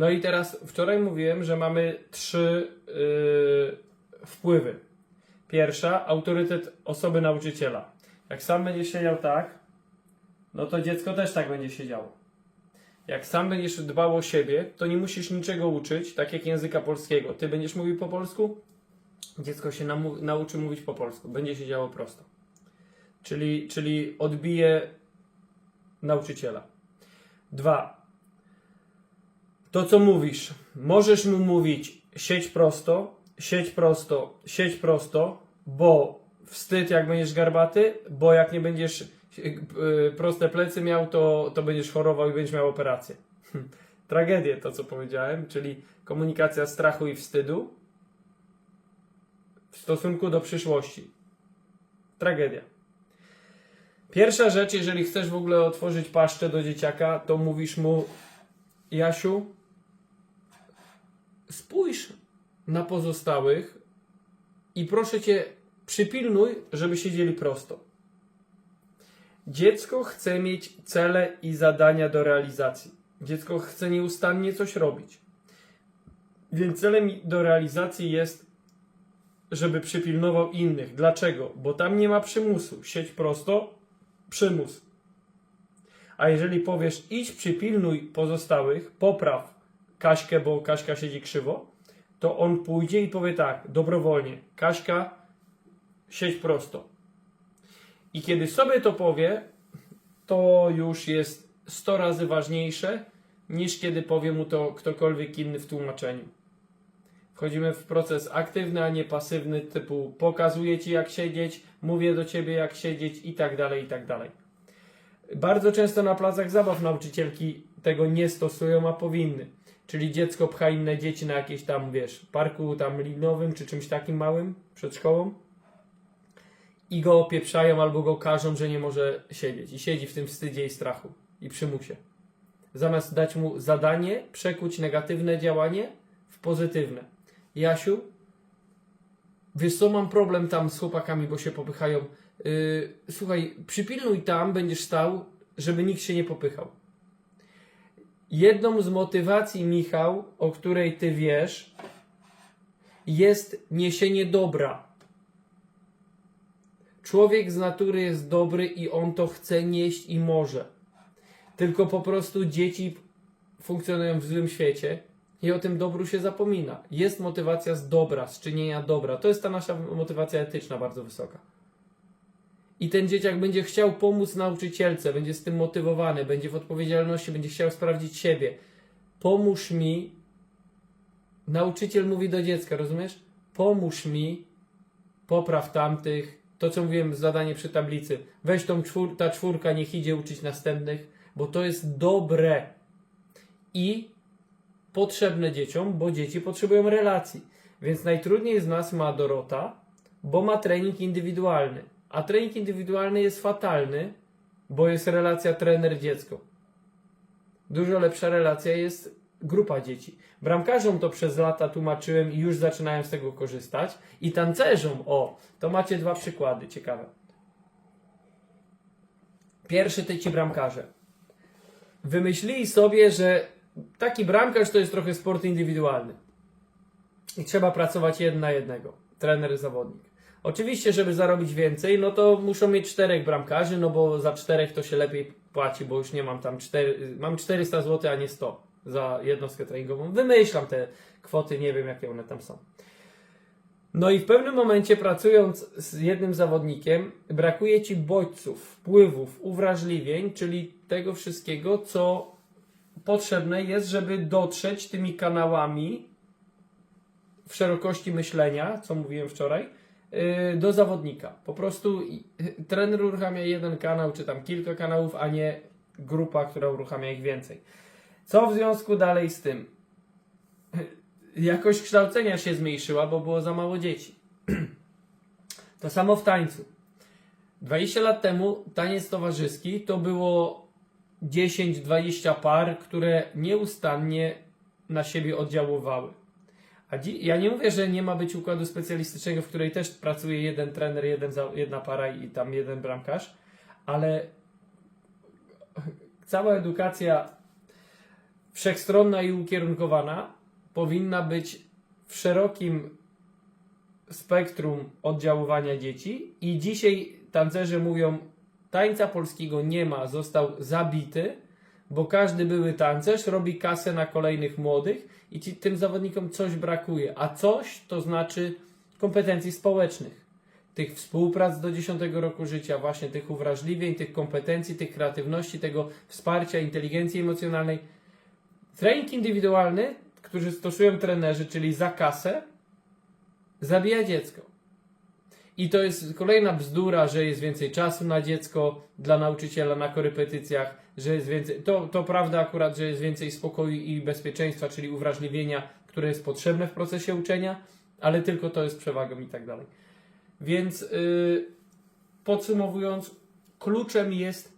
No i teraz wczoraj mówiłem, że mamy trzy yy, wpływy. Pierwsza, autorytet osoby nauczyciela. Jak sam będziesz siedział tak, no to dziecko też tak będzie siedziało. Jak sam będziesz dbał o siebie, to nie musisz niczego uczyć, tak jak języka polskiego. Ty będziesz mówił po polsku, dziecko się nauczy mówić po polsku, będzie siedziało prosto. Czyli, czyli odbije nauczyciela. Dwa. To, co mówisz, możesz mu mówić siedź prosto, siedź prosto, siedź prosto, bo wstyd jak będziesz garbaty, bo jak nie będziesz yy, proste plecy miał, to, to będziesz chorował i będziesz miał operację. Tragedię to, co powiedziałem, czyli komunikacja strachu i wstydu w stosunku do przyszłości. Tragedia. Pierwsza rzecz, jeżeli chcesz w ogóle otworzyć paszczę do dzieciaka, to mówisz mu Jasiu, spójrz na pozostałych i proszę cię, przypilnuj, żeby siedzieli prosto. Dziecko chce mieć cele i zadania do realizacji. Dziecko chce nieustannie coś robić. Więc celem do realizacji jest, żeby przypilnował innych. Dlaczego? Bo tam nie ma przymusu. Siedź prosto, przymus. A jeżeli powiesz, idź przypilnuj pozostałych, popraw Kaśkę, bo Kaśka siedzi krzywo, to on pójdzie i powie tak, dobrowolnie, Kaśka, siedź prosto. I kiedy sobie to powie, to już jest 100 razy ważniejsze, niż kiedy powie mu to ktokolwiek inny w tłumaczeniu. Wchodzimy w proces aktywny, a nie pasywny, typu pokazuję ci jak siedzieć, mówię do ciebie jak siedzieć i tak dalej, i tak dalej. Bardzo często na placach zabaw nauczycielki tego nie stosują, a powinny. Czyli dziecko pcha inne dzieci na jakieś tam, wiesz, parku tam linowym czy czymś takim małym przed szkołą i go opieprzają albo go każą, że nie może siedzieć. I siedzi w tym wstydzie i strachu i przymusie. Zamiast dać mu zadanie, przekuć negatywne działanie w pozytywne. Jasiu, wiesz co, mam problem tam z chłopakami, bo się popychają. Yy, słuchaj, przypilnuj tam, będziesz stał, żeby nikt się nie popychał. Jedną z motywacji, Michał, o której ty wiesz, jest niesienie dobra. Człowiek z natury jest dobry i on to chce nieść i może. Tylko po prostu dzieci funkcjonują w złym świecie i o tym dobru się zapomina. Jest motywacja z dobra, z czynienia dobra. To jest ta nasza motywacja etyczna bardzo wysoka. I ten dzieciak będzie chciał pomóc nauczycielce, będzie z tym motywowany, będzie w odpowiedzialności, będzie chciał sprawdzić siebie. Pomóż mi. Nauczyciel mówi do dziecka, rozumiesz? Pomóż mi, popraw tamtych. To, co mówiłem, zadanie przy tablicy. Weź tą czwór, ta czwórka, niech idzie uczyć następnych, bo to jest dobre i potrzebne dzieciom, bo dzieci potrzebują relacji. Więc najtrudniej z nas ma Dorota, bo ma trening indywidualny. A trening indywidualny jest fatalny, bo jest relacja trener-dziecko. Dużo lepsza relacja jest grupa dzieci. Bramkarzom to przez lata tłumaczyłem i już zaczynają z tego korzystać. I tancerzom, o, to macie dwa przykłady ciekawe. Pierwszy to ci bramkarze. Wymyślili sobie, że taki bramkarz to jest trochę sport indywidualny. I trzeba pracować jeden na jednego. Trener, zawodnik. Oczywiście, żeby zarobić więcej, no to muszą mieć czterech bramkarzy, no bo za czterech to się lepiej płaci, bo już nie mam tam cztery, mam 400 zł, a nie 100 za jednostkę treningową. Wymyślam te kwoty, nie wiem jakie one tam są. No i w pewnym momencie pracując z jednym zawodnikiem, brakuje ci bodźców, wpływów, uwrażliwień, czyli tego wszystkiego, co potrzebne jest, żeby dotrzeć tymi kanałami w szerokości myślenia, co mówiłem wczoraj, do zawodnika. Po prostu yy, trener uruchamia jeden kanał, czy tam kilka kanałów, a nie grupa, która uruchamia ich więcej. Co w związku dalej z tym? Jakość kształcenia się zmniejszyła, bo było za mało dzieci. To samo w tańcu. 20 lat temu taniec towarzyski to było 10-20 par, które nieustannie na siebie oddziaływały. A ja nie mówię, że nie ma być układu specjalistycznego, w której też pracuje jeden trener, jeden jedna para i tam jeden bramkarz, ale cała edukacja wszechstronna i ukierunkowana powinna być w szerokim spektrum oddziaływania dzieci i dzisiaj tancerze mówią tańca polskiego nie ma, został zabity, bo każdy były tancerz robi kasę na kolejnych młodych i ci, tym zawodnikom coś brakuje, a coś to znaczy kompetencji społecznych tych współprac do 10 roku życia, właśnie tych uwrażliwień, tych kompetencji, tych kreatywności, tego wsparcia, inteligencji emocjonalnej. Trening indywidualny, który stosują trenerzy, czyli za kasę, zabija dziecko. I to jest kolejna bzdura, że jest więcej czasu na dziecko dla nauczyciela na korepetycjach, że jest więcej. To, to prawda akurat, że jest więcej spokoju i bezpieczeństwa, czyli uwrażliwienia, które jest potrzebne w procesie uczenia, ale tylko to jest przewagą i tak dalej. Więc yy, podsumowując, kluczem jest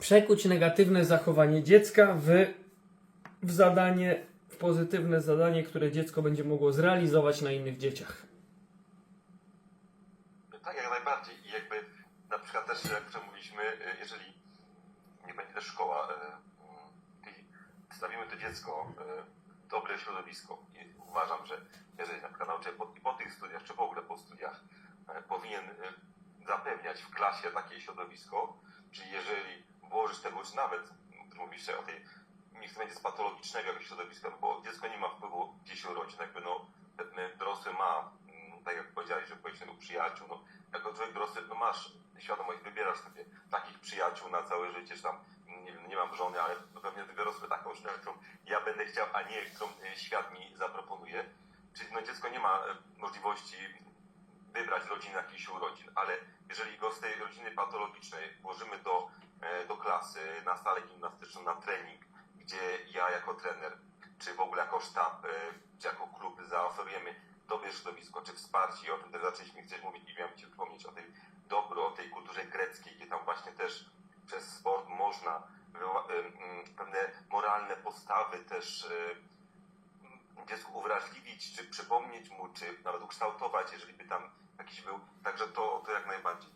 przekuć negatywne zachowanie dziecka w, w zadanie, w pozytywne zadanie, które dziecko będzie mogło zrealizować na innych dzieciach. Tak, jak najbardziej. I jakby na przykład też, jak y, jeżeli nie będzie też szkoła, i stawimy to dziecko y, w dobre środowisko. I uważam, że jeżeli na przykład nauczyciel po, po tych studiach, czy w ogóle po studiach powinien zapewniać w klasie takie środowisko, czyli jeżeli włożysz tego, czy nawet mówisz o tej, niech to będzie z patologicznego jakiegoś środowiska, bo dziecko nie ma wpływu, gdzie się urodzi, jakby no, dorosły ma, tak jak powiedziałeś, że powiedzmy u przyjaciół, no jako człowiek dorosły, no masz świadomość, wybierasz sobie takich przyjaciół na całe życie, czy tam, nie nie mam żony, ale no pewnie sobie taką żonę, którą ja będę chciał, a nie którą e, świat mi zaproponuje. Czyli no dziecko nie ma e, możliwości wybrać rodziny jakichś urodzin, ale jeżeli go z tej rodziny patologicznej włożymy do, e, do klasy, na salę gimnastyczną, na trening, gdzie ja jako trener, czy w ogóle jako sztab, czy jako klub zaoferujemy dobre środowisko, czy wsparcie i o tym też zaczęliśmy chcesz mówić i miałem Ci przypomnieć o tej dobro, o tej kulturze greckiej, gdzie tam właśnie też przez sport można em, pewne moralne postawy też e, dziecku uwrażliwić, czy przypomnieć mu, czy nawet ukształtować, jeżeli by tam jakiś był. Także to, to jak najbardziej.